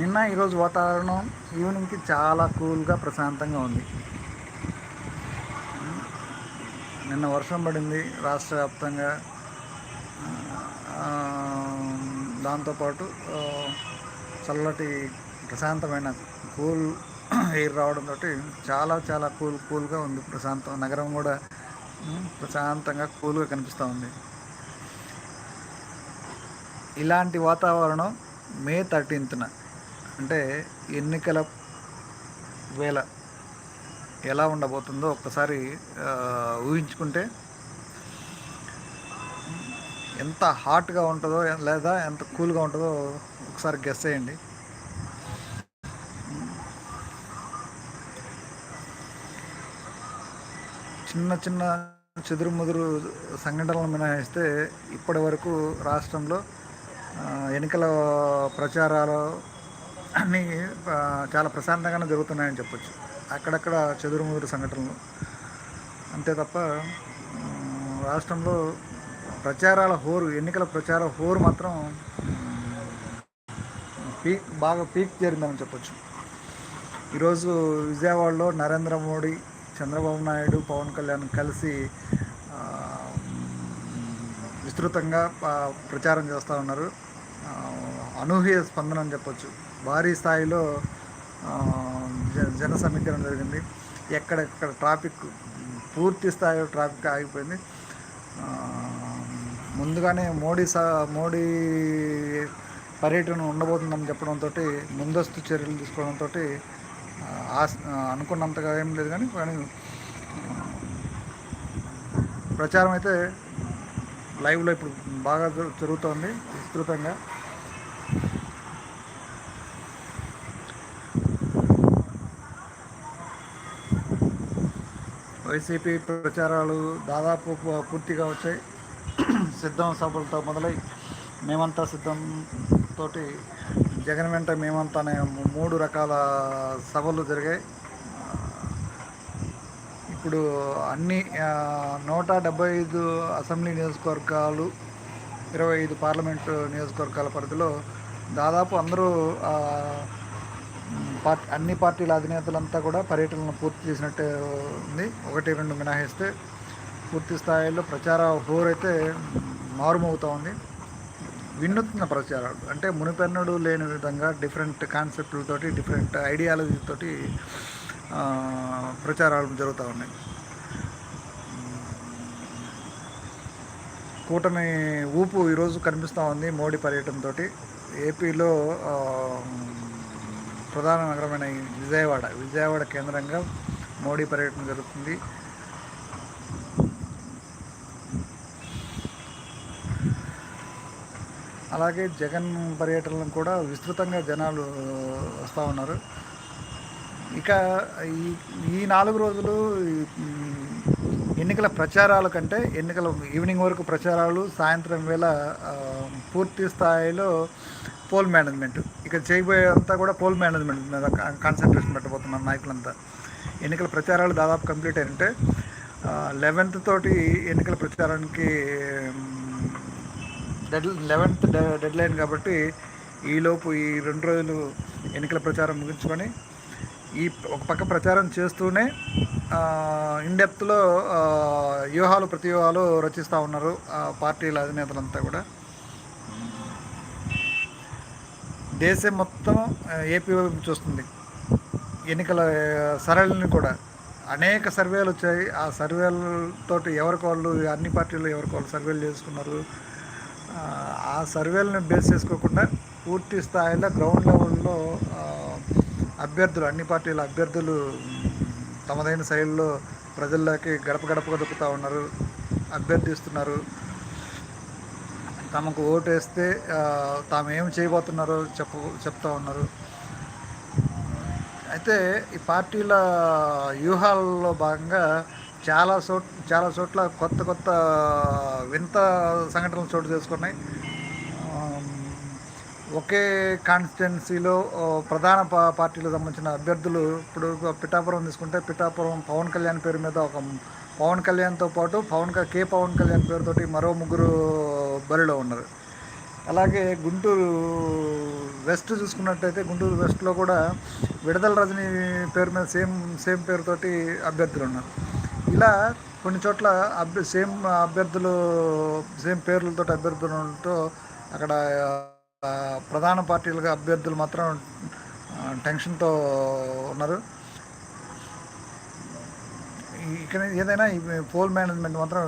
నిన్న ఈరోజు వాతావరణం ఈవినింగ్కి చాలా కూల్గా ప్రశాంతంగా ఉంది. నిన్న వర్షం పడింది రాష్ట్ర వ్యాప్తంగా. దాంతోపాటు చల్లటి ప్రశాంతమైన కూల్ ఎయిర్ రావడంతో చాలా చాలా కూల్ కూల్గా ఉంది. ప్రశాంతం నగరం కూడా ప్రశాంతంగా కూల్గా కనిపిస్తూ ఉంది. ఇలాంటి వాతావరణం మే థర్టీన్త్న. అంటే ఎన్నికల వేళ ఎలా ఉండబోతుందో ఒక్కసారి ఊహించుకుంటే ఎంత హాట్గా ఉంటుందో లేదా ఎంత కూల్గా ఉంటుందో ఒకసారి గెస్ చేయండి. చిన్న చిన్న చెదురు ముదురు సంఘటనలు మినహాయిస్తే ఇప్పటి వరకు రాష్ట్రంలో ఎన్నికల ప్రచారాలు అన్నీ చాలా ప్రశాంతంగానే జరుగుతున్నాయని చెప్పొచ్చు. అక్కడక్కడ చెదురుముదురు సంఘటనలు. అంతే తప్ప రాష్ట్రంలో ప్రచారాల హోరు ఎన్నికల ప్రచార హోరు మాత్రం పీక్ బాగా పీక్ జరిగిందని చెప్పొచ్చు. ఈరోజు విజయవాడలో నరేంద్ర మోడీ చంద్రబాబు నాయుడు పవన్ కళ్యాణ్ కలిసి విస్తృతంగా ప్రచారం చేస్తూ ఉన్నారు. అనూహ్య స్పందన అని చెప్పొచ్చు. భారీ స్థాయిలో జన సమీకరణ జరిగింది. ఎక్కడెక్కడ ట్రాఫిక్ పూర్తి స్థాయిలో ట్రాఫిక్ ఆగిపోయింది. ముందుగానే మోడీ సా మోడీ పర్యటన ఉండబోతుందని చెప్పడంతో ముందస్తు చర్యలు తీసుకోవడంతో ఆస్ అనుకున్నంతగా ఏం లేదు కానీ కానీ ప్రచారం అయితే లైవ్లో ఇప్పుడు బాగా జరుగుతోంది విస్తృతంగా. వైసీపీ ప్రచారాలు దాదాపు పూర్తిగా వచ్చాయి. సిద్ధం సభలతో మొదలై మేమంతా సిద్ధంతో జగన్ వెంట మేమంతా అనే మూడు రకాల సభలు జరిగాయి. ఇప్పుడు అన్ని నూట డెబ్బై ఐదు అసెంబ్లీ నియోజకవర్గాలు ఇరవై ఐదు పార్లమెంటు నియోజకవర్గాల పరిధిలో దాదాపు అందరూ పార్టీ అన్ని పార్టీల అధినేతలంతా కూడా పర్యటనను పూర్తి చేసినట్టే ఉంది. ఒకటి రెండు మినహాయిస్తే పూర్తి స్థాయిలో ప్రచార హోరైతే మారుమవుతూ ఉంది. వినూత్న ప్రచారాలు అంటే మునిపెన్నడు లేని విధంగా డిఫరెంట్ కాన్సెప్ట్లతోటి డిఫరెంట్ ఐడియాలజీతోటి ప్రచారాలు జరుగుతూ ఉన్నాయి. కూటమి ఊపు ఈరోజు కనిపిస్తూ ఉంది మోడీ పర్యటనతోటి. ఏపీలో ప్రధాన నగరమైన విజయవాడ విజయవాడ కేంద్రంగా మోడీ పర్యటన జరుగుతుంది. అలాగే జగన్ పర్యటనలను కూడా విస్తృతంగా జనాలు వస్తూ ఉన్నారు. ఇక ఈ ఈ నాలుగు రోజులు ఎన్నికల ప్రచారాల కంటే ఎన్నికల ఈవినింగ్ వరకు ప్రచారాలు సాయంత్రం వేళ పూర్తి స్థాయిలో పోల్ మేనేజ్మెంట్. ఇక చేయబోయేంతా కూడా పోల్ మేనేజ్మెంట్ మీద కాన్సన్ట్రేషన్ పెట్టబోతున్నారు నాయకులంతా. ఎన్నికల ప్రచారాలు దాదాపు కంప్లీట్ అయింటే లెవెన్త్ తోటి ఎన్నికల ప్రచారానికి డెడ్ లెవెన్త్ డెడ్ లైన్ కాబట్టి ఈలోపు ఈ రెండు రోజులు ఎన్నికల ప్రచారం ముగించుకొని ఈ ఒక పక్క ప్రచారం చేస్తూనే ఇన్డెప్త్లో వ్యూహాలు ప్రతి వ్యూహాలు రచిస్తూ ఉన్నారు పార్టీల అధినేతలంతా కూడా. దేశం మొత్తం ఏపీ వైపు చూస్తుంది. ఎన్నికల సరళిని కూడా. అనేక సర్వేలు వచ్చాయి. ఆ సర్వేలతో ఎవరికి వాళ్ళు అన్ని పార్టీలు ఎవరికి వాళ్ళు సర్వేలు చేసుకున్నారు. ఆ సర్వేలను బేస్ చేసుకోకుండా పూర్తి స్థాయిలో గ్రౌండ్ లెవెల్లో అభ్యర్థులు అన్ని పార్టీల అభ్యర్థులు తమదైన శైలిలో ప్రజల్లోకి గడప గడపగా దొక్కుతూ ఉన్నారు. అభ్యర్థిస్తున్నారు. తమకు ఓటు వేస్తే తాము ఏం చేయబోతున్నారో చెప్పు చెప్తా ఉన్నారు. అయితే ఈ పార్టీల వ్యూహాల్లో భాగంగా చాలా చోట్ చాలా చోట్ల కొత్త కొత్త వింత సంఘటనలు చోటు చేసుకున్నాయి. ఒకే కాన్స్టిట్యున్సీలో ప్రధాన పార్టీలకు సంబంధించిన అభ్యర్థులు ఇప్పుడు పిఠాపురం తీసుకుంటే పిఠాపురం పవన్ కళ్యాణ్ పేరు మీద ఒక పవన్ కళ్యాణ్తో పాటు పవన్ కే పవన్ కళ్యాణ్ పేరుతోటి మరో ముగ్గురు బరిలో ఉన్నారు. అలాగే గుంటూరు వెస్ట్ చూసుకున్నట్టయితే గుంటూరు వెస్ట్లో కూడా విడదల రజని పేరు మీద సేమ్ సేమ్ పేరుతోటి అభ్యర్థులు ఉన్నారు. ఇలా కొన్ని చోట్ల అభ్య సేమ్ అభ్యర్థులు సేమ్ పేర్లతో అభ్యర్థులు అక్కడ ప్రధాన పార్టీలుగా అభ్యర్థులు మాత్రం టెన్షన్తో ఉన్నారు. ఇక్కడ ఏదైనా ఈ పోల్ మేనేజ్మెంట్ మాత్రం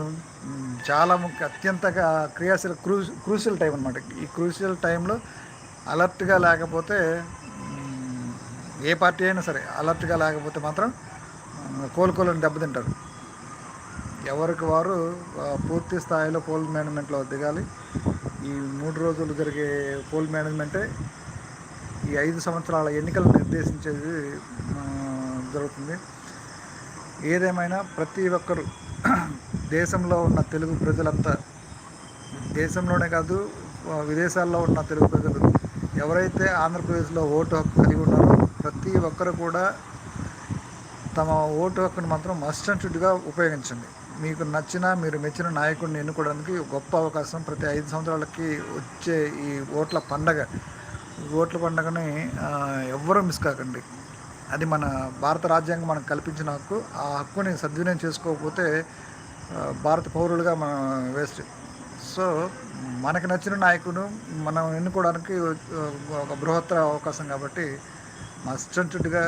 చాలా ముఖ్య అత్యంతగా క్రియాశీల క్రూ క్రూషియల్ టైం అనమాట ఈ క్రూషియల్ టైంలో అలర్ట్గా లేకపోతే ఏ పార్టీ అయినా సరే అలర్ట్గా లేకపోతే మాత్రం కోలుకోలేని దెబ్బతింటారు ఎవరికి వారు పూర్తి స్థాయిలో పోల్ మేనేజ్మెంట్లో దిగాలి. ఈ మూడు రోజులు జరిగే పోల్ మేనేజ్మెంటే ఈ ఐదు సంవత్సరాల ఎన్నికలు నిర్దేశించేది జరుగుతుంది. ఏదేమైనా ప్రతి ఒక్కరు దేశంలో ఉన్న తెలుగు ప్రజలంతా దేశంలోనే కాదు విదేశాల్లో ఉన్న తెలుగు ప్రజలు ఎవరైతే ఆంధ్రప్రదేశ్లో ఓటు హక్కు కలిగి ఉన్నారో ప్రతి ఒక్కరు కూడా తమ ఓటు హక్కును మాత్రం మస్టెంటుగా ఉపయోగించండి. మీకు నచ్చిన మీరు మెచ్చిన నాయకుడిని ఎన్నుకోవడానికి గొప్ప అవకాశం. ప్రతి ఐదు సంవత్సరాలకి వచ్చే ఈ ఓట్ల పండగ ఓట్ల పండగని ఎవ్వరూ మిస్ కాకండి. అది మన భారత రాజ్యాంగం మనకు కల్పించిన హక్కు. ఆ హక్కుని సద్వినియోగం చేసుకోకపోతే భారత పౌరులుగా మనం వేస్ట్. సో మనకు నచ్చిన నాయకుడు మనం ఎన్నుకోవడానికి ఒక బృహత్తర అవకాశం కాబట్టి మస్టెంటుగా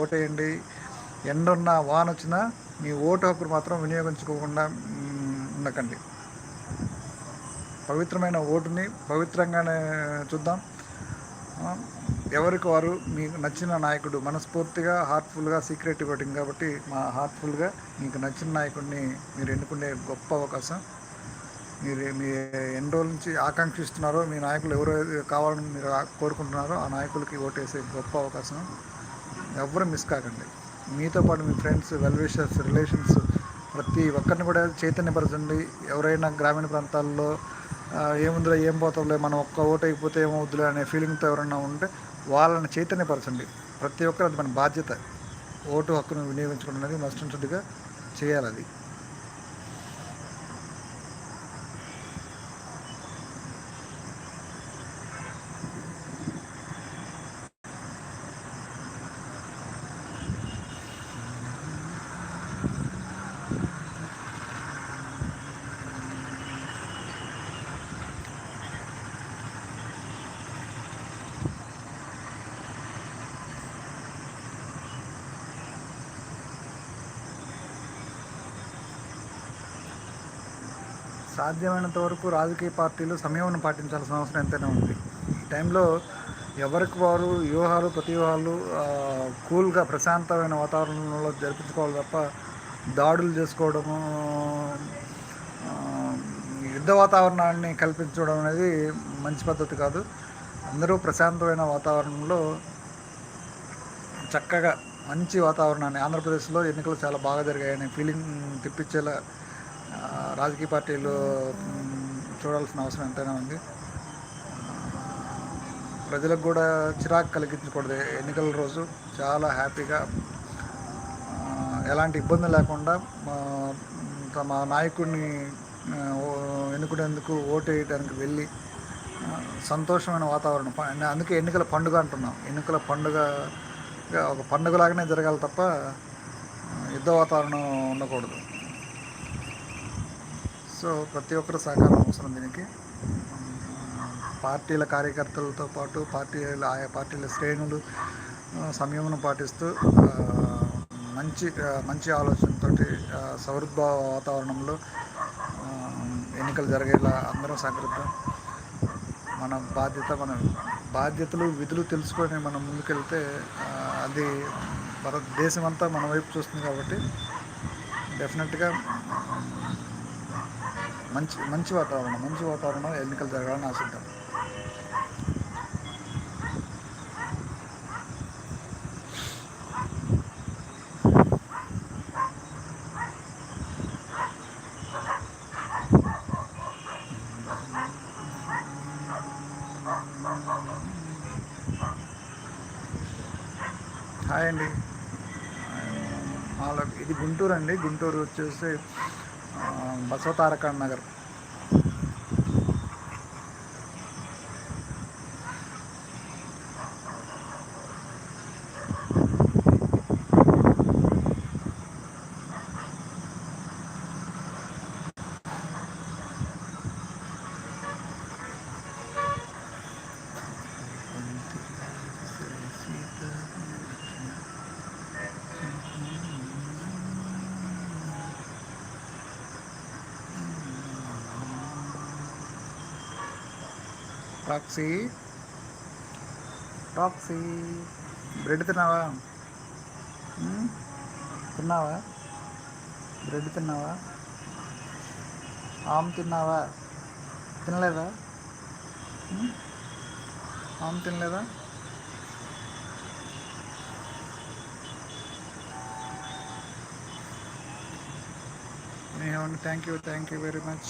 ఓటేయండి. ఎండున్న వాన వచ్చినా మీ ఓటు హక్కును మాత్రం వినియోగించుకోకుండా ఉండకండి. పవిత్రమైన ఓటుని పవిత్రంగానే చూద్దాం. ఎవరికి వారు మీకు నచ్చిన నాయకుడు మనస్ఫూర్తిగా హార్ట్ఫుల్గా సీక్రెట్ ఇవ్వటం కాబట్టి మా హార్ట్ఫుల్గా మీకు నచ్చిన నాయకుడిని మీరు ఎన్నుకునే గొప్ప అవకాశం. మీరు మీ ఎన్ని రోజుల నుంచి ఆకాంక్షిస్తున్నారో మీ నాయకులు ఎవరు కావాలని మీరు కోరుకుంటున్నారో ఆ నాయకులకి ఓటేసే గొప్ప అవకాశం. ఎవరు మిస్ కాకండి. మీతో పాటు మీ ఫ్రెండ్స్ వెల్విషర్స్ రిలేషన్స్ ప్రతి ఒక్కరిని కూడా చైతన్యపరచండి. ఎవరైనా గ్రామీణ ప్రాంతాల్లో ఏముందిలే ఏం పోతాంలే మనం ఒక్క ఓటు అయిపోతే ఏమవుద్దులే అనే ఫీలింగ్తో ఎవరైనా ఉంటే వాళ్ళని చైతన్యపరచండి. ప్రతి ఒక్కరు అది మన బాధ్యత. ఓటు హక్కును వినియోగించుకోవడం అనేది మస్ట్ చేయాలి అది. సాధ్యమైనంత వరకు రాజకీయ పార్టీలు సంయమనం పాటించాల్సిన అవసరం ఎంతైనా ఉంది. ఈ టైంలో ఎవరికి వారు వ్యూహాలు ప్రతివ్యూహాలు కూల్గా ప్రశాంతమైన వాతావరణంలో జరిపించుకోవాలి తప్ప దాడులు చేసుకోవడము యుద్ధ వాతావరణాన్ని కల్పించడం అనేది మంచి పద్ధతి కాదు. అందరూ ప్రశాంతమైన వాతావరణంలో చక్కగా మంచి వాతావరణాన్ని ఆంధ్రప్రదేశ్లో ఎన్నికలు చాలా బాగా జరిగాయనే ఫీలింగ్ తెప్పించేలా రాజకీయ పార్టీలు చూడాల్సిన అవసరం ఎంతైనా ఉంది. ప్రజలకు కూడా చిరాకు కలిగించకూడదు. ఎన్నికల రోజు చాలా హ్యాపీగా ఎలాంటి ఇబ్బంది లేకుండా తమ నాయకుడిని ఎన్నుకునేందుకు ఓటు వేయడానికి వెళ్ళి సంతోషమైన వాతావరణం. అందుకే ఎన్నికల పండుగ అంటున్నాం. ఎన్నికల పండుగ ఒక పండుగలాగానే జరగాలి తప్ప యుద్ధ వాతావరణం ఉండకూడదు. సో ప్రతి ఒక్కరు సహకారం అవసరం దీనికి. పార్టీల కార్యకర్తలతో పాటు పార్టీల ఆయా పార్టీల శ్రేణులు సంయమనం పాటిస్తూ మంచి మంచి ఆలోచనతో సౌహృద్భావ వాతావరణంలో ఎన్నికలు జరిగేలా అందరం సహకరిద్దాం. మన బాధ్యత మన బాధ్యతలు విధులు తెలుసుకొని మనం ముందుకెళ్తే అది భారతదేశం అంతా మన వైపు చూస్తుంది కాబట్టి డెఫినెట్గా మంచి మంచి వాతావరణం మంచి వాతావరణం ఎన్నికలు జరగాలని ఆశిద్దాం. హాయ్ అండి. ఇది గుంటూరు అండి. గుంటూరు వచ్చేసి Basavataraka Nagar Roxy Roxy bread తిన్నావా ఉమ్? తిన్నావా బ్రెడ్ తిన్నావా ఆమ్ తిన్నావా తినలేదా ఉమ్? ఆమ్ తినలేదా ఏమండి thank you thank you very much